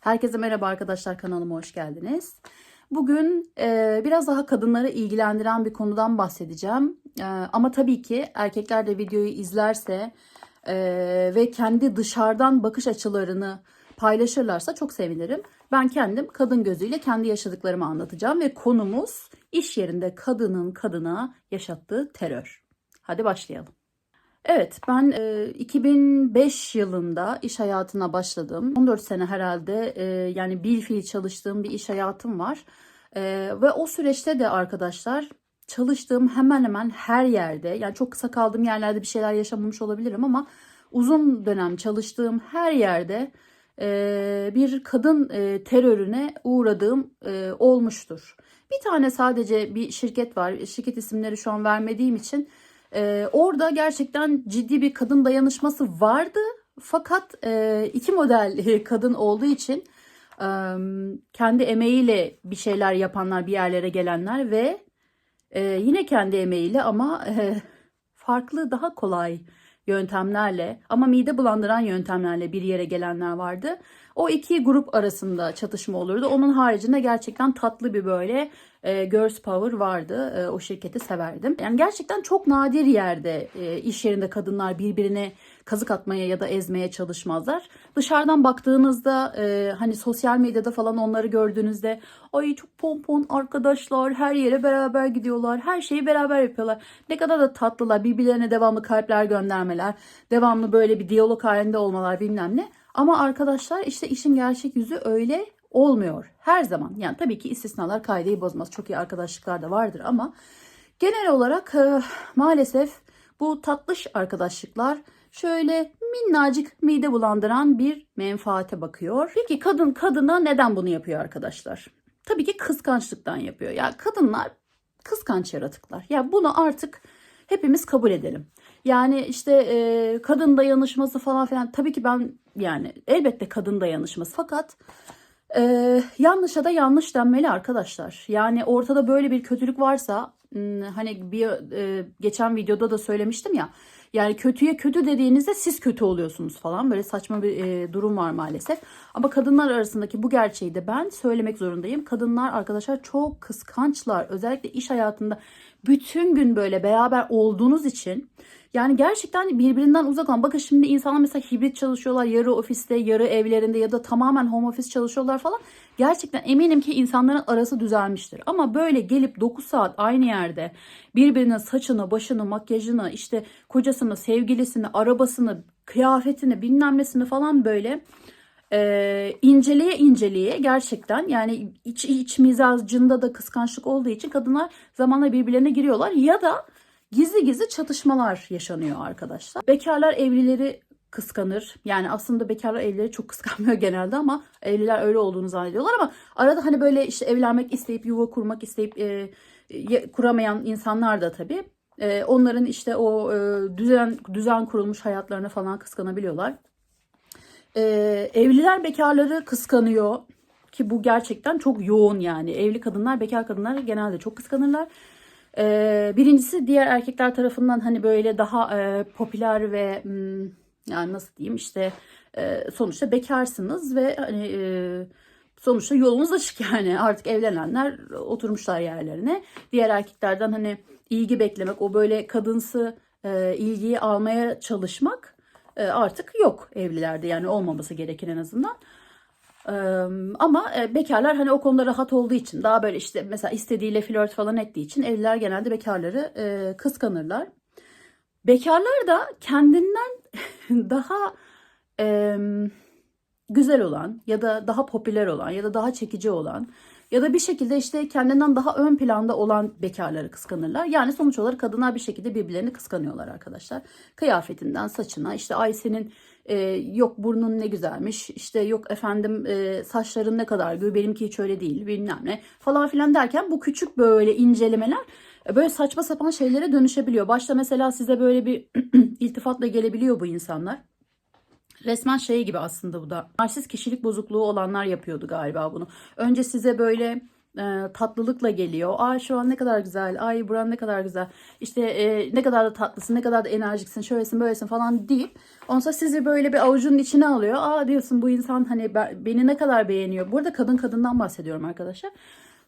Herkese merhaba arkadaşlar kanalıma hoş geldiniz. Bugün e, biraz daha kadınları ilgilendiren bir konudan bahsedeceğim. E, ama tabii ki erkekler de videoyu izlerse e, ve kendi dışarıdan bakış açılarını paylaşırlarsa çok sevinirim. Ben kendim kadın gözüyle kendi yaşadıklarımı anlatacağım ve konumuz iş yerinde kadının kadına yaşattığı terör. Hadi başlayalım. Evet ben e, 2005 yılında iş hayatına başladım. 14 sene herhalde e, yani bir fiil çalıştığım bir iş hayatım var. E, ve o süreçte de arkadaşlar çalıştığım hemen hemen her yerde yani çok kısa kaldığım yerlerde bir şeyler yaşamamış olabilirim ama uzun dönem çalıştığım her yerde e, bir kadın e, terörüne uğradığım e, olmuştur. Bir tane sadece bir şirket var. Şirket isimleri şu an vermediğim için ee, orada gerçekten ciddi bir kadın dayanışması vardı. Fakat e, iki model kadın olduğu için e, kendi emeğiyle bir şeyler yapanlar, bir yerlere gelenler ve e, yine kendi emeğiyle ama e, farklı, daha kolay yöntemlerle ama mide bulandıran yöntemlerle bir yere gelenler vardı. O iki grup arasında çatışma olurdu. Onun haricinde gerçekten tatlı bir böyle e, girls power vardı. E, o şirketi severdim. Yani gerçekten çok nadir yerde e, iş yerinde kadınlar birbirine kazık atmaya ya da ezmeye çalışmazlar. Dışarıdan baktığınızda e, hani sosyal medyada falan onları gördüğünüzde ay çok pompon arkadaşlar her yere beraber gidiyorlar. Her şeyi beraber yapıyorlar. Ne kadar da tatlılar. Birbirlerine devamlı kalpler göndermeler. Devamlı böyle bir diyalog halinde olmalar bilmem ne. Ama arkadaşlar işte işin gerçek yüzü öyle olmuyor. Her zaman. Yani tabii ki istisnalar kaideyi bozmaz. Çok iyi arkadaşlıklar da vardır ama genel olarak e, maalesef bu tatlış arkadaşlıklar şöyle minnacık mide bulandıran bir menfaate bakıyor. Peki kadın kadına neden bunu yapıyor arkadaşlar? Tabii ki kıskançlıktan yapıyor. Ya kadınlar kıskanç yaratıklar. Ya bunu artık hepimiz kabul edelim. Yani işte e, kadın dayanışması falan filan tabii ki ben yani elbette kadın dayanışması fakat e, yanlışa da yanlış denmeli arkadaşlar. Yani ortada böyle bir kötülük varsa hmm, hani bir e, geçen videoda da söylemiştim ya yani kötüye kötü dediğinizde siz kötü oluyorsunuz falan. Böyle saçma bir e, durum var maalesef. Ama kadınlar arasındaki bu gerçeği de ben söylemek zorundayım. Kadınlar arkadaşlar çok kıskançlar. Özellikle iş hayatında bütün gün böyle beraber olduğunuz için yani gerçekten birbirinden uzak olan. Bakın şimdi insanlar mesela hibrit çalışıyorlar. Yarı ofiste, yarı evlerinde ya da tamamen home office çalışıyorlar falan. Gerçekten eminim ki insanların arası düzelmiştir. Ama böyle gelip 9 saat aynı yerde birbirinin saçını, başını, makyajını, işte kocasını, sevgilisini, arabasını, kıyafetini, bilmem nesini falan böyle e, inceleye inceleye gerçekten yani iç, iç mizacında da kıskançlık olduğu için kadınlar zamanla birbirlerine giriyorlar ya da gizli gizli çatışmalar yaşanıyor arkadaşlar. Bekarlar evlileri kıskanır. Yani aslında bekarlar evlileri çok kıskanmıyor genelde ama evliler öyle olduğunu zannediyorlar ama arada hani böyle işte evlenmek isteyip yuva kurmak isteyip e, kuramayan insanlar da tabii e, onların işte o e, düzen düzen kurulmuş hayatlarını falan kıskanabiliyorlar. E, evliler bekarları kıskanıyor ki bu gerçekten çok yoğun yani. Evli kadınlar bekar kadınlar genelde çok kıskanırlar. Ee, birincisi diğer erkekler tarafından hani böyle daha e, popüler ve hmm, yani nasıl diyeyim işte e, sonuçta bekarsınız ve hani e, sonuçta yolunuz açık yani artık evlenenler oturmuşlar yerlerine. Diğer erkeklerden hani ilgi beklemek o böyle kadınsı e, ilgiyi almaya çalışmak e, artık yok evlilerde yani olmaması gereken en azından. Ama bekarlar hani o konuda rahat olduğu için daha böyle işte mesela istediğiyle flört falan ettiği için evliler genelde bekarları kıskanırlar. Bekarlar da kendinden daha güzel olan ya da daha popüler olan ya da daha çekici olan ya da bir şekilde işte kendinden daha ön planda olan bekarları kıskanırlar. Yani sonuç olarak kadınlar bir şekilde birbirlerini kıskanıyorlar arkadaşlar. Kıyafetinden saçına işte ay senin e, yok burnun ne güzelmiş işte yok efendim e, saçların ne kadar gür benimki hiç öyle değil bilmem ne falan filan derken bu küçük böyle incelemeler e, böyle saçma sapan şeylere dönüşebiliyor. Başta mesela size böyle bir iltifatla gelebiliyor bu insanlar. Resmen şey gibi aslında bu da. Narsist kişilik bozukluğu olanlar yapıyordu galiba bunu. Önce size böyle e, tatlılıkla geliyor. Ay şu an ne kadar güzel. Ay buran ne kadar güzel. İşte e, ne kadar da tatlısın, ne kadar da enerjiksin, şöylesin, böylesin falan deyip ondan sizi böyle bir avucunun içine alıyor. Aa diyorsun bu insan hani ben- beni ne kadar beğeniyor. Burada kadın kadından bahsediyorum arkadaşlar.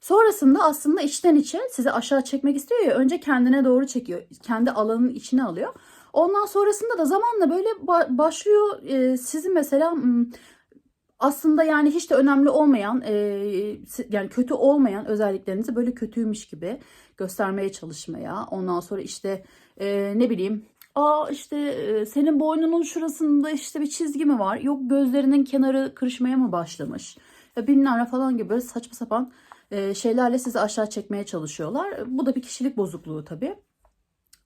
Sonrasında aslında içten içe sizi aşağı çekmek istiyor ya önce kendine doğru çekiyor. Kendi alanının içine alıyor. Ondan sonrasında da zamanla böyle ba- başlıyor e, sizi mesela m, aslında yani hiç de önemli olmayan e, si- yani kötü olmayan özelliklerinizi böyle kötüymüş gibi göstermeye çalışmaya. Ondan sonra işte e, ne bileyim Aa işte e, senin boynunun şurasında işte bir çizgi mi var? Yok gözlerinin kenarı kırışmaya mı başlamış? Ya bilmem falan gibi böyle saçma sapan şeylerle sizi aşağı çekmeye çalışıyorlar. Bu da bir kişilik bozukluğu tabii.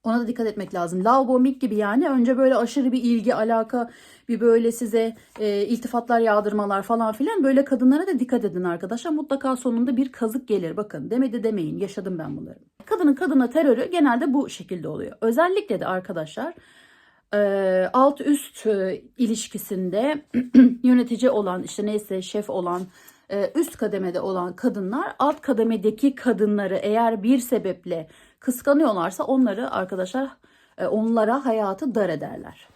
Ona da dikkat etmek lazım. Lavabo mik gibi yani önce böyle aşırı bir ilgi, alaka, bir böyle size e, iltifatlar yağdırmalar falan filan. Böyle kadınlara da dikkat edin arkadaşlar. Mutlaka sonunda bir kazık gelir. Bakın demedi demeyin. Yaşadım ben bunları. Kadının kadına terörü genelde bu şekilde oluyor. Özellikle de arkadaşlar e, alt üst e, ilişkisinde yönetici olan işte neyse şef olan e, üst kademede olan kadınlar alt kademedeki kadınları eğer bir sebeple kıskanıyorlarsa onları arkadaşlar e, onlara hayatı dar ederler.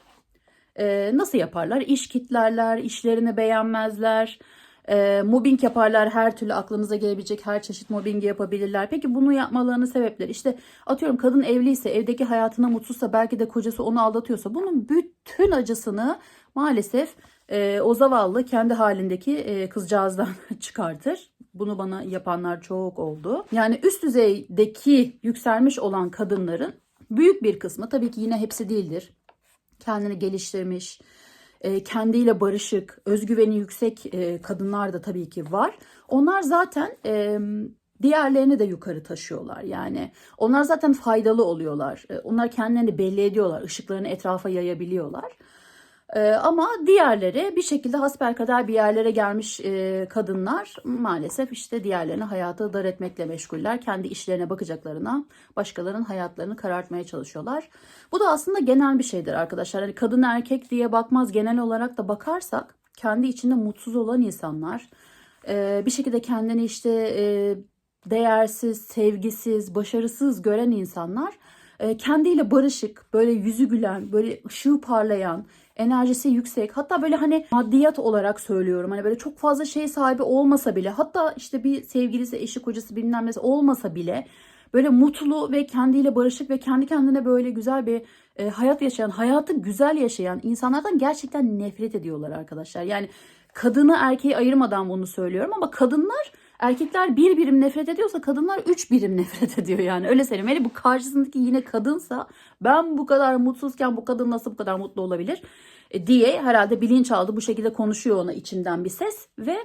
E, nasıl yaparlar? İş kitlerler, işlerini beğenmezler, e, mobbing yaparlar. Her türlü aklınıza gelebilecek her çeşit mobbingi yapabilirler. Peki bunu yapmalarının sebepleri işte atıyorum kadın evliyse, evdeki hayatına mutsuzsa, belki de kocası onu aldatıyorsa bunun bütün acısını maalesef e, o zavallı kendi halindeki e, kızcağızdan çıkartır. Bunu bana yapanlar çok oldu. Yani üst düzeydeki yükselmiş olan kadınların büyük bir kısmı tabii ki yine hepsi değildir. Kendini geliştirmiş, e, kendiyle barışık, özgüveni yüksek e, kadınlar da tabii ki var. Onlar zaten e, diğerlerini de yukarı taşıyorlar. Yani onlar zaten faydalı oluyorlar. Onlar kendilerini belli ediyorlar, ışıklarını etrafa yayabiliyorlar. Ee, ama diğerleri bir şekilde hasbelkader bir yerlere gelmiş e, kadınlar maalesef işte diğerlerine hayatı dar etmekle meşguller. Kendi işlerine bakacaklarına başkalarının hayatlarını karartmaya çalışıyorlar. Bu da aslında genel bir şeydir arkadaşlar. Hani kadın erkek diye bakmaz genel olarak da bakarsak kendi içinde mutsuz olan insanlar e, bir şekilde kendini işte e, değersiz, sevgisiz, başarısız gören insanlar e, kendiyle barışık, böyle yüzü gülen, böyle ışığı parlayan, enerjisi yüksek. Hatta böyle hani maddiyat olarak söylüyorum. Hani böyle çok fazla şey sahibi olmasa bile hatta işte bir sevgilisi, eşi, kocası bilmem nesi olmasa bile böyle mutlu ve kendiyle barışık ve kendi kendine böyle güzel bir e, hayat yaşayan, hayatı güzel yaşayan insanlardan gerçekten nefret ediyorlar arkadaşlar. Yani kadını erkeği ayırmadan bunu söylüyorum ama kadınlar erkekler bir birim nefret ediyorsa kadınlar üç birim nefret ediyor yani öyle söyleyeyim. Hele bu karşısındaki yine kadınsa ben bu kadar mutsuzken bu kadın nasıl bu kadar mutlu olabilir e, diye herhalde bilinçaltı bu şekilde konuşuyor ona içinden bir ses ve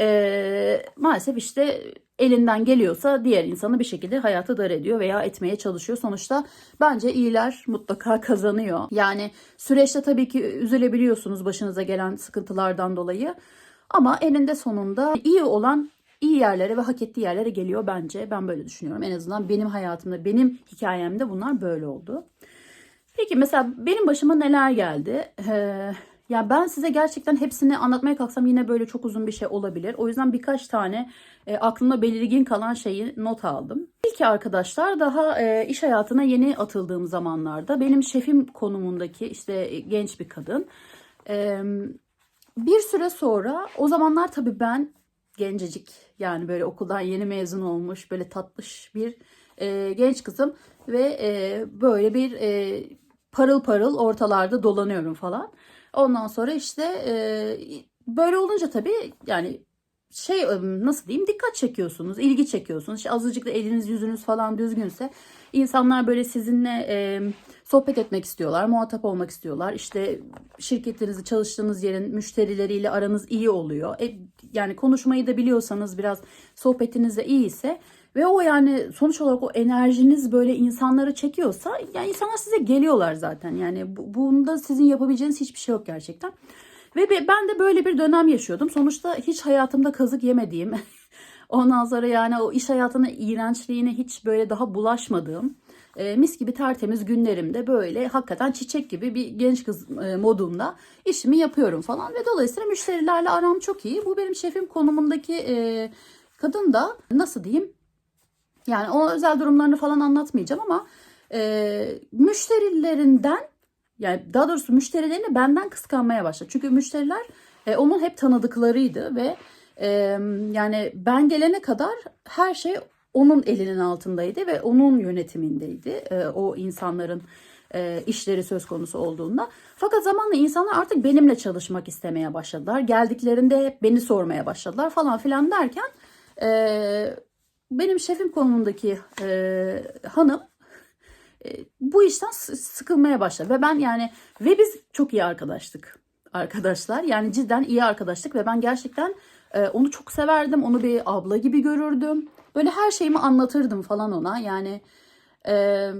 e, maalesef işte elinden geliyorsa diğer insanı bir şekilde hayatı dar ediyor veya etmeye çalışıyor. Sonuçta bence iyiler mutlaka kazanıyor. Yani süreçte tabii ki üzülebiliyorsunuz başınıza gelen sıkıntılardan dolayı. Ama eninde sonunda iyi olan iyi yerlere ve hak ettiği yerlere geliyor bence. Ben böyle düşünüyorum. En azından benim hayatımda, benim hikayemde bunlar böyle oldu. Peki mesela benim başıma neler geldi? Ee, ya ben size gerçekten hepsini anlatmaya kalksam yine böyle çok uzun bir şey olabilir. O yüzden birkaç tane e, aklımda belirgin kalan şeyi not aldım. İlk arkadaşlar daha e, iş hayatına yeni atıldığım zamanlarda benim şefim konumundaki işte genç bir kadın. E, bir süre sonra o zamanlar tabii ben gencecik yani böyle okuldan yeni mezun olmuş böyle tatlış bir e, genç kızım ve e, böyle bir e, parıl parıl ortalarda dolanıyorum falan. Ondan sonra işte e, böyle olunca tabii yani şey e, nasıl diyeyim dikkat çekiyorsunuz, ilgi çekiyorsunuz. İşte azıcık da eliniz yüzünüz falan düzgünse insanlar böyle sizinle e, sohbet etmek istiyorlar, muhatap olmak istiyorlar. İşte şirketinizi, çalıştığınız yerin müşterileriyle aranız iyi oluyor. E, yani konuşmayı da biliyorsanız biraz sohbetiniz de iyi ise ve o yani sonuç olarak o enerjiniz böyle insanları çekiyorsa yani insanlar size geliyorlar zaten. Yani bu, bunda sizin yapabileceğiniz hiçbir şey yok gerçekten. Ve be- ben de böyle bir dönem yaşıyordum. Sonuçta hiç hayatımda kazık yemediğim, ondan sonra yani o iş hayatının iğrençliğine hiç böyle daha bulaşmadığım, e, mis gibi tertemiz günlerimde böyle hakikaten çiçek gibi bir genç kız e, modunda işimi yapıyorum falan. Ve dolayısıyla müşterilerle aram çok iyi. Bu benim şefim konumundaki e, kadın da nasıl diyeyim yani o özel durumlarını falan anlatmayacağım ama e, müşterilerinden yani daha doğrusu müşterilerini benden kıskanmaya başladı. Çünkü müşteriler e, onun hep tanıdıklarıydı ve e, yani ben gelene kadar her şey onun elinin altındaydı ve onun yönetimindeydi e, o insanların e, işleri söz konusu olduğunda. Fakat zamanla insanlar artık benimle çalışmak istemeye başladılar. Geldiklerinde hep beni sormaya başladılar falan filan derken e, benim şefim konumundaki e, hanım e, bu işten sıkılmaya başladı ve ben yani ve biz çok iyi arkadaştık arkadaşlar yani cidden iyi arkadaşlık ve ben gerçekten e, onu çok severdim onu bir abla gibi görürdüm böyle her şeyimi anlatırdım falan ona. Yani e,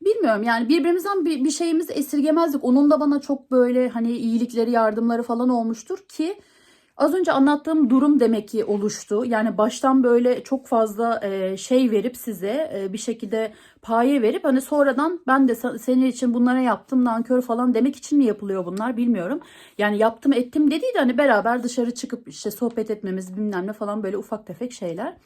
bilmiyorum. Yani birbirimizden bir, bir şeyimizi esirgemezdik. Onun da bana çok böyle hani iyilikleri yardımları falan olmuştur ki Az önce anlattığım durum demek ki oluştu. Yani baştan böyle çok fazla e, şey verip size e, bir şekilde paye verip hani sonradan ben de senin için bunlara yaptım nankör falan demek için mi yapılıyor bunlar bilmiyorum. Yani yaptım ettim dediği de hani beraber dışarı çıkıp işte sohbet etmemiz bilmem ne falan böyle ufak tefek şeyler.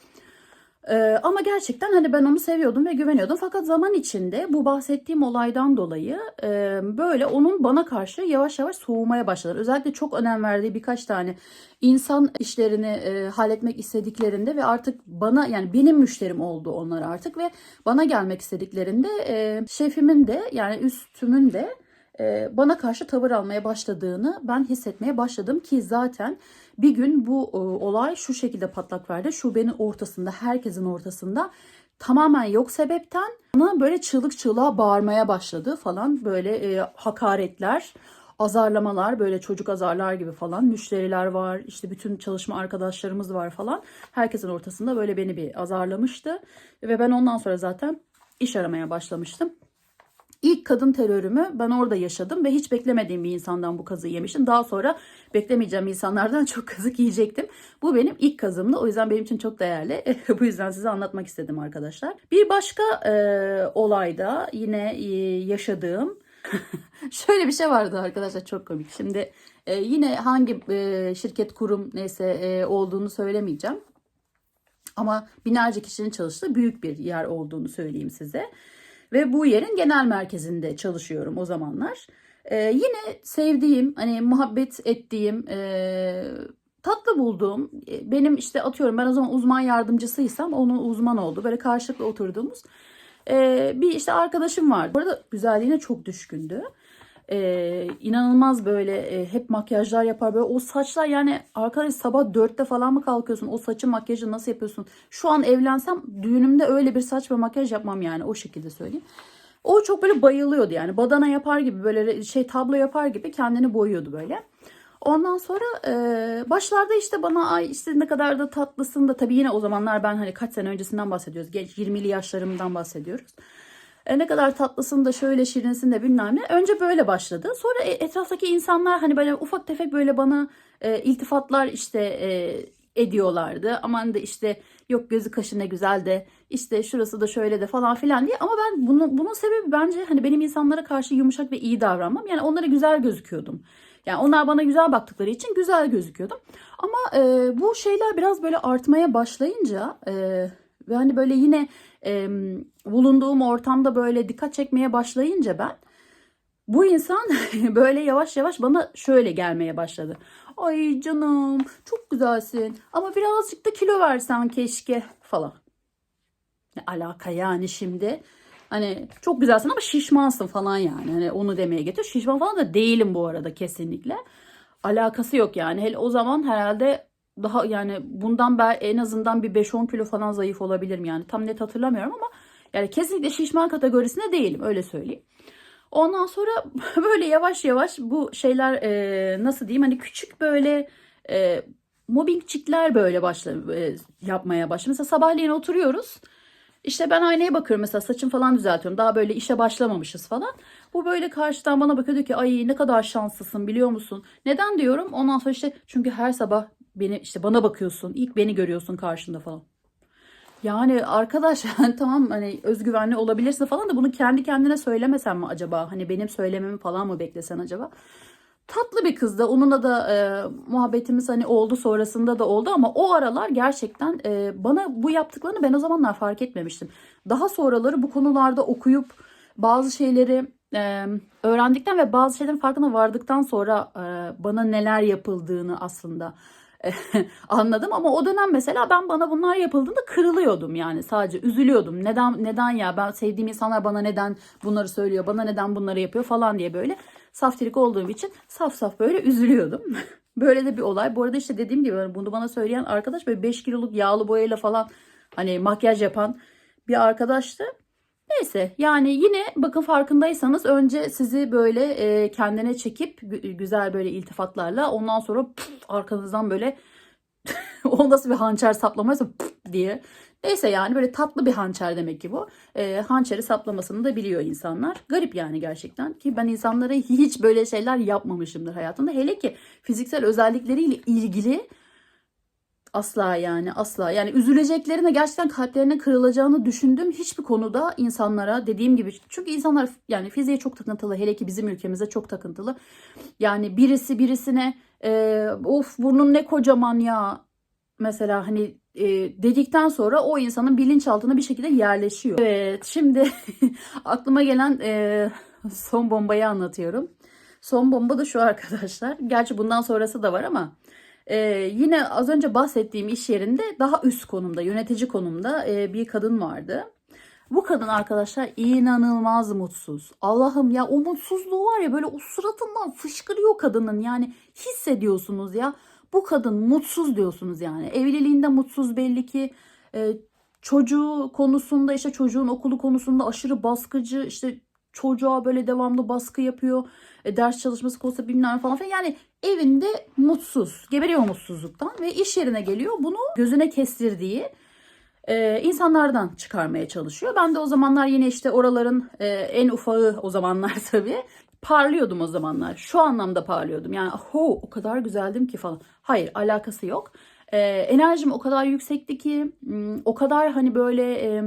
Ee, ama gerçekten hani ben onu seviyordum ve güveniyordum. Fakat zaman içinde bu bahsettiğim olaydan dolayı e, böyle onun bana karşı yavaş yavaş soğumaya başladı. Özellikle çok önem verdiği birkaç tane insan işlerini e, halletmek istediklerinde ve artık bana yani benim müşterim oldu onlar artık ve bana gelmek istediklerinde e, şefimin de yani üstümün de bana karşı tavır almaya başladığını ben hissetmeye başladım ki zaten bir gün bu e, olay şu şekilde patlak verdi. Şubenin ortasında, herkesin ortasında tamamen yok sebepten bana böyle çığlık çığlığa bağırmaya başladı falan böyle e, hakaretler, azarlamalar böyle çocuk azarlar gibi falan müşteriler var işte bütün çalışma arkadaşlarımız var falan herkesin ortasında böyle beni bir azarlamıştı ve ben ondan sonra zaten iş aramaya başlamıştım. İlk kadın terörümü ben orada yaşadım ve hiç beklemediğim bir insandan bu kazığı yemiştim. Daha sonra beklemeyeceğim insanlardan çok kazık yiyecektim. Bu benim ilk kazımdı. O yüzden benim için çok değerli. bu yüzden size anlatmak istedim arkadaşlar. Bir başka e, olayda yine e, yaşadığım şöyle bir şey vardı arkadaşlar çok komik. Şimdi e, yine hangi e, şirket kurum neyse e, olduğunu söylemeyeceğim. Ama binlerce kişinin çalıştığı büyük bir yer olduğunu söyleyeyim size. Ve bu yerin genel merkezinde çalışıyorum o zamanlar. Ee, yine sevdiğim, hani muhabbet ettiğim, e, tatlı bulduğum, e, benim işte atıyorum ben o zaman uzman yardımcısıysam onun uzman oldu. Böyle karşılıklı oturduğumuz e, bir işte arkadaşım vardı. Bu arada güzelliğine çok düşkündü. Ee, inanılmaz böyle e, hep makyajlar yapar. Böyle o saçlar yani arkadaş sabah dörtte falan mı kalkıyorsun? O saçı makyajı nasıl yapıyorsun? Şu an evlensem düğünümde öyle bir saç ve makyaj yapmam yani o şekilde söyleyeyim. O çok böyle bayılıyordu yani. Badana yapar gibi böyle şey tablo yapar gibi kendini boyuyordu böyle. Ondan sonra e, başlarda işte bana ay işte ne kadar da tatlısın da. Tabii yine o zamanlar ben hani kaç sene öncesinden bahsediyoruz. Genç 20'li yaşlarımdan bahsediyoruz e, ne kadar tatlısın da şöyle şirinsin de bilmem ne. Önce böyle başladı. Sonra e, etraftaki insanlar hani böyle ufak tefek böyle bana e, iltifatlar işte e, ediyorlardı. Aman da işte yok gözü kaşı ne güzel de işte şurası da şöyle de falan filan diye. Ama ben bunu, bunun sebebi bence hani benim insanlara karşı yumuşak ve iyi davranmam. Yani onlara güzel gözüküyordum. Yani onlar bana güzel baktıkları için güzel gözüküyordum. Ama e, bu şeyler biraz böyle artmaya başlayınca e, ve hani böyle yine e, bulunduğum ortamda böyle dikkat çekmeye başlayınca ben bu insan böyle yavaş yavaş bana şöyle gelmeye başladı. Ay canım çok güzelsin ama birazcık da kilo versen keşke falan. Ne alaka yani şimdi? Hani çok güzelsin ama şişmansın falan yani. Hani onu demeye getir. Şişman falan da değilim bu arada kesinlikle. Alakası yok yani. Hele o zaman herhalde daha yani bundan ben en azından bir 5-10 kilo falan zayıf olabilirim yani. Tam net hatırlamıyorum ama yani kesinlikle şişman kategorisinde değilim öyle söyleyeyim. Ondan sonra böyle yavaş yavaş bu şeyler e, nasıl diyeyim hani küçük böyle e, mobbingçikler böyle başla e, yapmaya başladı. Mesela sabahleyin oturuyoruz. İşte ben aynaya bakıyorum mesela saçım falan düzeltiyorum. Daha böyle işe başlamamışız falan. Bu böyle karşıdan bana bakıyor diyor ki ay ne kadar şanslısın biliyor musun? Neden diyorum? Ondan sonra işte çünkü her sabah beni işte bana bakıyorsun. ilk beni görüyorsun karşında falan. Yani arkadaş tamam hani özgüvenli olabilirsin falan da bunu kendi kendine söylemesen mi acaba? Hani benim söylememi falan mı beklesen acaba? tatlı bir kızdı. Onunla da e, muhabbetimiz hani oldu sonrasında da oldu ama o aralar gerçekten e, bana bu yaptıklarını ben o zamanlar fark etmemiştim. Daha sonraları bu konularda okuyup bazı şeyleri e, öğrendikten ve bazı şeylerin farkına vardıktan sonra e, bana neler yapıldığını aslında anladım ama o dönem mesela ben bana bunlar yapıldığında kırılıyordum yani sadece üzülüyordum. Neden neden ya ben sevdiğim insanlar bana neden bunları söylüyor, bana neden bunları yapıyor falan diye böyle saftirik olduğum için saf saf böyle üzülüyordum. böyle de bir olay. Bu arada işte dediğim gibi hani bunu bana söyleyen arkadaş böyle 5 kiloluk yağlı boyayla falan hani makyaj yapan bir arkadaştı. Neyse yani yine bakın farkındaysanız önce sizi böyle e, kendine çekip gü- güzel böyle iltifatlarla ondan sonra püf, arkanızdan böyle o nasıl bir hançer saplamaysa püf diye. Neyse yani böyle tatlı bir hançer demek ki bu. E, hançeri saplamasını da biliyor insanlar. Garip yani gerçekten ki ben insanlara hiç böyle şeyler yapmamışımdır hayatımda. Hele ki fiziksel özellikleriyle ilgili Asla yani asla. Yani üzüleceklerine gerçekten kalplerine kırılacağını düşündüğüm hiçbir konuda insanlara dediğim gibi çünkü insanlar yani fiziğe çok takıntılı hele ki bizim ülkemizde çok takıntılı. Yani birisi birisine e, of burnun ne kocaman ya mesela hani e, dedikten sonra o insanın bilinçaltına bir şekilde yerleşiyor. Evet şimdi aklıma gelen e, son bombayı anlatıyorum. Son bomba da şu arkadaşlar. Gerçi bundan sonrası da var ama ee, yine az önce bahsettiğim iş yerinde daha üst konumda, yönetici konumda e, bir kadın vardı. Bu kadın arkadaşlar inanılmaz mutsuz. Allah'ım ya o mutsuzluğu var ya böyle o suratından fışkırıyor kadının yani hissediyorsunuz ya. Bu kadın mutsuz diyorsunuz yani. Evliliğinde mutsuz belli ki. E, çocuğu konusunda işte çocuğun okulu konusunda aşırı baskıcı işte çocuğa böyle devamlı baskı yapıyor. E, ders çalışması konusunda bilmem falan filan. Yani evinde mutsuz, geberiyor mutsuzluktan ve iş yerine geliyor. Bunu gözüne kestirdiği e, insanlardan çıkarmaya çalışıyor. Ben de o zamanlar yine işte oraların e, en ufağı o zamanlar tabii. Parlıyordum o zamanlar. Şu anlamda parlıyordum. Yani ho o kadar güzeldim ki falan. Hayır alakası yok. E, enerjim o kadar yüksekti ki o kadar hani böyle e,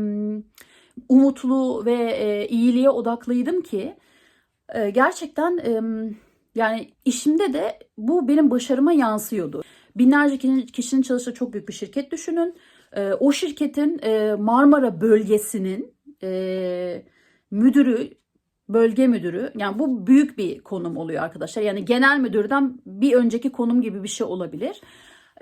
umutlu ve e, iyiliğe odaklıydım ki e, gerçekten e, yani işimde de bu benim başarıma yansıyordu. Binlerce kişinin, çalıştığı çok büyük bir şirket düşünün. E, o şirketin e, Marmara bölgesinin e, müdürü, bölge müdürü yani bu büyük bir konum oluyor arkadaşlar. Yani genel müdürden bir önceki konum gibi bir şey olabilir.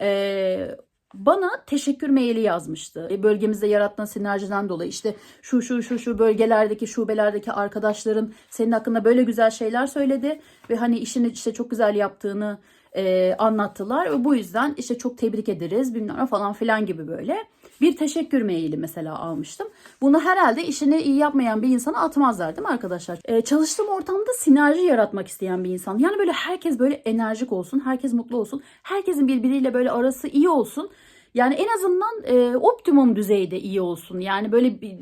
E, bana teşekkür maili yazmıştı. E, Bölgemizde yarattığın sinerjiden dolayı işte şu şu şu şu bölgelerdeki şubelerdeki arkadaşların senin hakkında böyle güzel şeyler söyledi ve hani işini işte çok güzel yaptığını e, anlattılar ve bu yüzden işte çok tebrik ederiz bilmem falan filan gibi böyle bir teşekkür maili mesela almıştım. Bunu herhalde işini iyi yapmayan bir insana atmazlar değil mi arkadaşlar? E, çalıştığım ortamda sinerji yaratmak isteyen bir insan. Yani böyle herkes böyle enerjik olsun, herkes mutlu olsun, herkesin birbiriyle böyle arası iyi olsun. Yani en azından e, optimum düzeyde iyi olsun. Yani böyle bir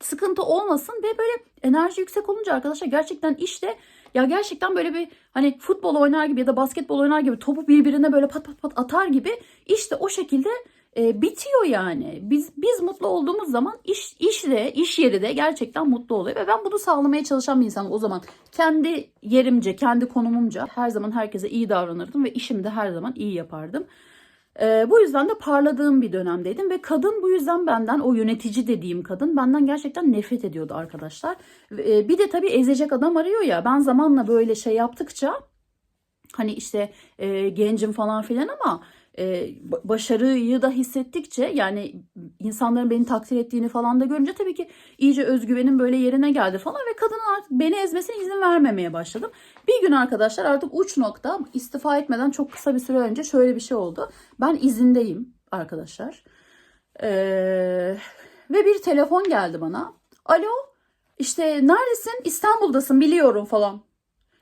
sıkıntı olmasın ve böyle enerji yüksek olunca arkadaşlar gerçekten işte ya gerçekten böyle bir hani futbol oynar gibi ya da basketbol oynar gibi topu birbirine böyle pat pat pat atar gibi işte o şekilde e, bitiyor yani. Biz biz mutlu olduğumuz zaman iş iş de iş yeri de gerçekten mutlu oluyor ve ben bunu sağlamaya çalışan bir insanım o zaman. Kendi yerimce, kendi konumumca her zaman herkese iyi davranırdım ve işimi de her zaman iyi yapardım. E, bu yüzden de parladığım bir dönemdeydim ve kadın bu yüzden benden o yönetici dediğim kadın benden gerçekten nefret ediyordu arkadaşlar. E, bir de tabii ezecek adam arıyor ya ben zamanla böyle şey yaptıkça hani işte e, gencim falan filan ama e, başarıyı da hissettikçe yani insanların beni takdir ettiğini falan da görünce tabii ki iyice özgüvenim böyle yerine geldi falan ve kadının artık beni ezmesine izin vermemeye başladım. Bir gün arkadaşlar artık uç nokta istifa etmeden çok kısa bir süre önce şöyle bir şey oldu. Ben izindeyim arkadaşlar. Ee, ve bir telefon geldi bana. Alo işte neredesin? İstanbul'dasın biliyorum falan.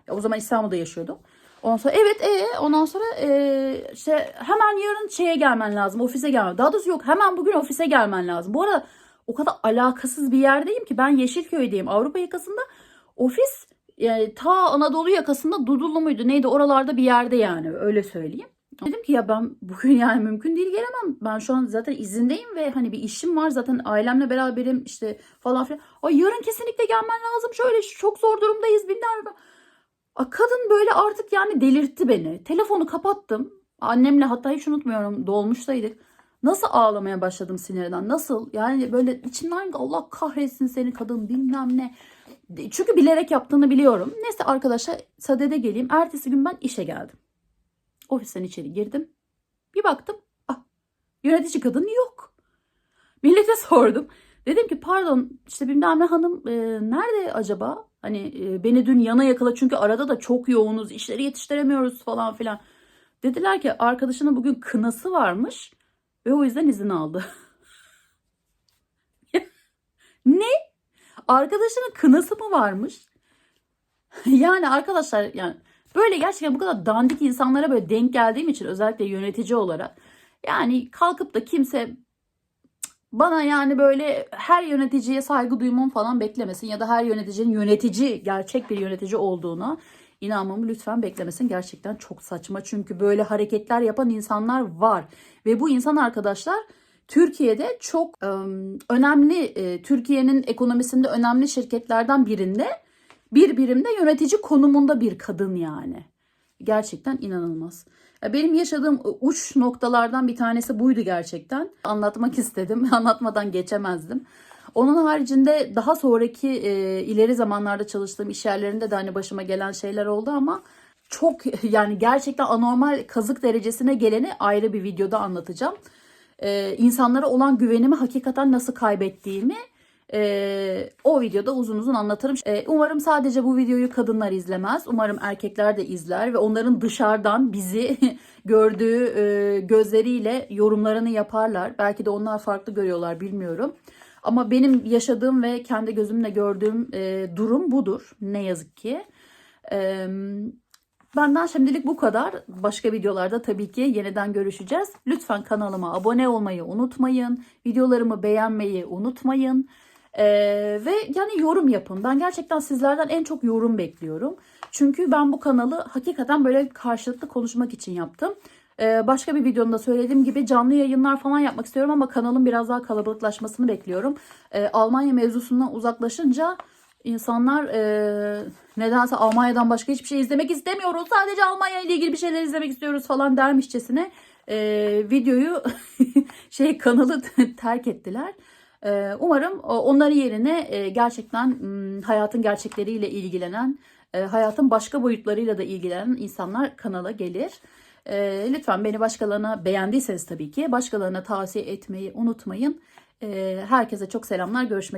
Ya o zaman İstanbul'da yaşıyordum. Ondan sonra evet e ondan sonra e, işte hemen yarın şeye gelmen lazım ofise gelmen. Daha doğrusu yok hemen bugün ofise gelmen lazım. Bu arada o kadar alakasız bir yerdeyim ki ben Yeşilköy'deyim Avrupa yakasında. Ofis yani ta Anadolu yakasında Dudullu muydu neydi oralarda bir yerde yani öyle söyleyeyim. Dedim ki ya ben bugün yani mümkün değil gelemem. Ben şu an zaten izindeyim ve hani bir işim var zaten ailemle beraberim işte falan filan. Ay yarın kesinlikle gelmen lazım şöyle çok zor durumdayız bilmem Kadın böyle artık yani delirtti beni. Telefonu kapattım. Annemle hatta hiç unutmuyorum dolmuştaydık. Nasıl ağlamaya başladım sinirden. Nasıl? Yani böyle içimden Allah kahretsin seni kadın bilmem ne. Çünkü bilerek yaptığını biliyorum. Neyse arkadaşlar sadede geleyim. Ertesi gün ben işe geldim. Ofisten içeri girdim. Bir baktım. Ah, yönetici kadın yok. Millete sordum. Dedim ki pardon işte bilmem ne hanım e, nerede acaba? Hani e, beni dün yana yakala çünkü arada da çok yoğunuz işleri yetiştiremiyoruz falan filan. Dediler ki arkadaşının bugün kınası varmış ve o yüzden izin aldı. ne? Arkadaşının kınası mı varmış? yani arkadaşlar yani böyle gerçekten bu kadar dandik insanlara böyle denk geldiğim için özellikle yönetici olarak yani kalkıp da kimse bana yani böyle her yöneticiye saygı duymam falan beklemesin ya da her yöneticinin yönetici gerçek bir yönetici olduğunu inanmamı lütfen beklemesin. Gerçekten çok saçma çünkü böyle hareketler yapan insanlar var ve bu insan arkadaşlar Türkiye'de çok önemli Türkiye'nin ekonomisinde önemli şirketlerden birinde bir birimde yönetici konumunda bir kadın yani. Gerçekten inanılmaz. Benim yaşadığım uç noktalardan bir tanesi buydu gerçekten. Anlatmak istedim. Anlatmadan geçemezdim. Onun haricinde daha sonraki e, ileri zamanlarda çalıştığım iş yerlerinde de hani başıma gelen şeyler oldu ama çok yani gerçekten anormal kazık derecesine geleni ayrı bir videoda anlatacağım. E, insanlara olan güvenimi hakikaten nasıl kaybettiğimi e, o videoda uzun uzun anlatırım. E, umarım sadece bu videoyu kadınlar izlemez. Umarım erkekler de izler ve onların dışarıdan bizi gördüğü e, gözleriyle yorumlarını yaparlar. Belki de onlar farklı görüyorlar bilmiyorum. Ama benim yaşadığım ve kendi gözümle gördüğüm e, durum budur. Ne yazık ki. E, benden şimdilik bu kadar. Başka videolarda tabii ki yeniden görüşeceğiz. Lütfen kanalıma abone olmayı unutmayın. Videolarımı beğenmeyi unutmayın. Ee, ve yani yorum yapın. Ben gerçekten sizlerden en çok yorum bekliyorum. Çünkü ben bu kanalı hakikaten böyle karşılıklı konuşmak için yaptım. Ee, başka bir videomda söylediğim gibi canlı yayınlar falan yapmak istiyorum ama kanalın biraz daha kalabalıklaşmasını bekliyorum. Ee, Almanya mevzusundan uzaklaşınca insanlar e, nedense Almanya'dan başka hiçbir şey izlemek istemiyoruz. Sadece Almanya ile ilgili bir şeyler izlemek istiyoruz falan dermişçesine e, videoyu şey kanalı terk ettiler. Ee, Umarım onların yerine e, gerçekten hayatın gerçekleriyle ilgilenen, e, hayatın başka boyutlarıyla da ilgilenen insanlar kanala gelir. Ee, Lütfen beni başkalarına beğendiyseniz tabii ki başkalarına tavsiye etmeyi unutmayın. Ee, Herkese çok selamlar. Görüşmek